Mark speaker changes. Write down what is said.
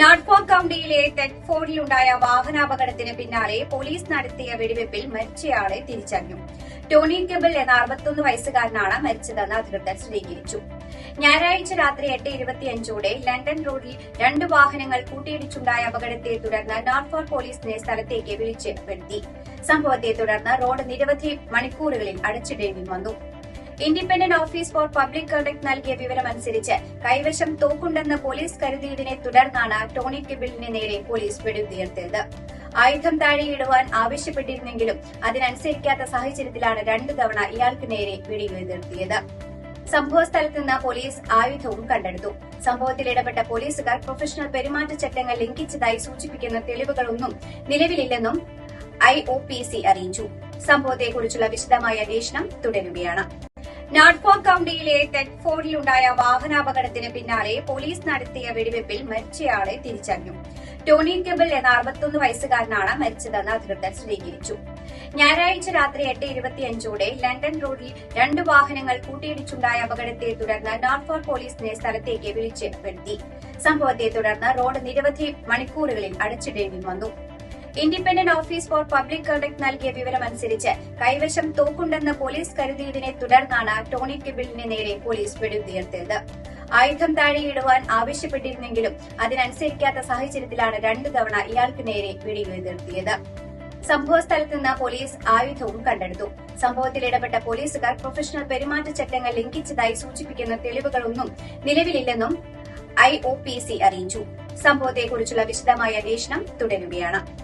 Speaker 1: നാട്ട്ഫോർ കൌണ്ടിയിലെ തെക്ഫോർഡിലുണ്ടായ വാഹനാപകടത്തിന് പിന്നാലെ പോലീസ് നടത്തിയ വെടിവെപ്പിൽ മരിച്ചയാളെ തിരിച്ചറിഞ്ഞു. ടോണി കെബിൾ എന്ന അറുപത്തൊന്ന് വയസ്സുകാരനാണ് മരിച്ചതെന്ന് അധികൃതർ സ്ഥിരീകരിച്ചു. ഞായറാഴ്ച രാത്രി എട്ട് ഇരുപത്തിയഞ്ചോടെ ലണ്ടൻ റോഡിൽ രണ്ട് വാഹനങ്ങൾ കൂട്ടിയിടിച്ചുണ്ടായ അപകടത്തെ തുടർന്ന് നോർഫോർ പോലീസിനെ സ്ഥലത്തേക്ക് വിളിച്ച് സംഭവത്തെ തുടർന്ന് റോഡ് നിരവധി മണിക്കൂറുകളിൽ അടച്ചിടേണ്ടി വന്നു. Independent office for public conduct നൽകിയ വിവരമനുസരിച്ച് കൈവശം തോക്കുണ്ടെന്ന് പോലീസ് കരുതിയതിനെ തുടർന്നാണ് ടോണി ടിബിളിനെ നേരെ പോലീസ് വെടിയുതിർത്തത് ആയുധം താഴെയിടുവാൻ ആവശ്യപ്പെട്ടിരുന്നെങ്കിലും അതിനനുസരിക്കാത്ത സാഹചര്യത്തിലാണ് രണ്ടു തവണ ഇയാൾക്ക് നേരെ വെടിയുതിർത്തിയത് സംഭവസ്ഥലത്ത് നിന്ന് പോലീസ് ആയുധവും കണ്ടെടുത്തു. സംഭവത്തിൽ ഇടപെട്ട പോലീസുകാർ പ്രൊഫഷണൽ പെരുമാറ്റച്ചട്ടങ്ങൾ ലംഘിച്ചതായി സൂചിപ്പിക്കുന്ന തെളിവുകളൊന്നും നിലവിലില്ലെന്നും ഐ ഒ പി സി അറിയിച്ചു. സംഭവത്തെക്കുറിച്ചുള്ള വിശദമായ അന്വേഷണം തുടരുകയാണ്. നാട്ട്ഫോർ കൌണ്ടിയിലെ തെക്ഫോർഡിലുണ്ടായ വാഹനാപകടത്തിന് പിന്നാലെ പോലീസ് നടത്തിയ വെടിവെപ്പിൽ മരിച്ചയാളെ തിരിച്ചറിഞ്ഞു. ടോണി കെബിൾ എന്ന അറുപത്തൊന്ന് വയസ്സുകാരനാണ് മരിച്ചതെന്ന് അധികൃതർ സ്ഥിരീകരിച്ചു. ഞായറാഴ്ച രാത്രി എട്ട് ഇരുപത്തിയഞ്ചോടെ ലണ്ടൻ റോഡിൽ രണ്ട് വാഹനങ്ങൾ കൂട്ടിയിടിച്ചുണ്ടായ അപകടത്തെ തുടർന്ന് നോർഫോർ പോലീസിനെ സ്ഥലത്തേക്ക് വിളിച്ച് സംഭവത്തെ തുടർന്ന് റോഡ് നിരവധി മണിക്കൂറുകളിൽ അടച്ചിടേണ്ടി വന്നു. Independent office for public conduct നൽകിയ വിവരമനുസരിച്ച് കൈവശം തോക്കുണ്ടെന്ന് പോലീസ് കരുതിയതിനെ തുടർന്നാണ് ടോണി കിബിളിന് നേരെ പോലീസ് വെടിയുതിർത്തത് ആയുധം താഴെയിടുവാൻ ആവശ്യപ്പെട്ടിരുന്നെങ്കിലും അതിനനുസരിക്കാത്ത സാഹചര്യത്തിലാണ് രണ്ടു തവണ ഇയാൾക്ക് നേരെ വെടിയുതിർത്തിയത് സംഭവസ്ഥലത്ത് നിന്ന് പോലീസ് ആയുധവും കണ്ടെടുത്തു. സംഭവത്തിൽ ഇടപെട്ട പോലീസുകാർ പ്രൊഫഷണൽ പെരുമാറ്റച്ചട്ടങ്ങൾ ലംഘിച്ചതായി സൂചിപ്പിക്കുന്ന തെളിവുകളൊന്നും നിലവിലില്ലെന്നും ഐ ഒ പി സി അറിയിച്ചു. സംഭവത്തെക്കുറിച്ചുള്ള വിശദമായ അന്വേഷണം തുടരുകയാണ്.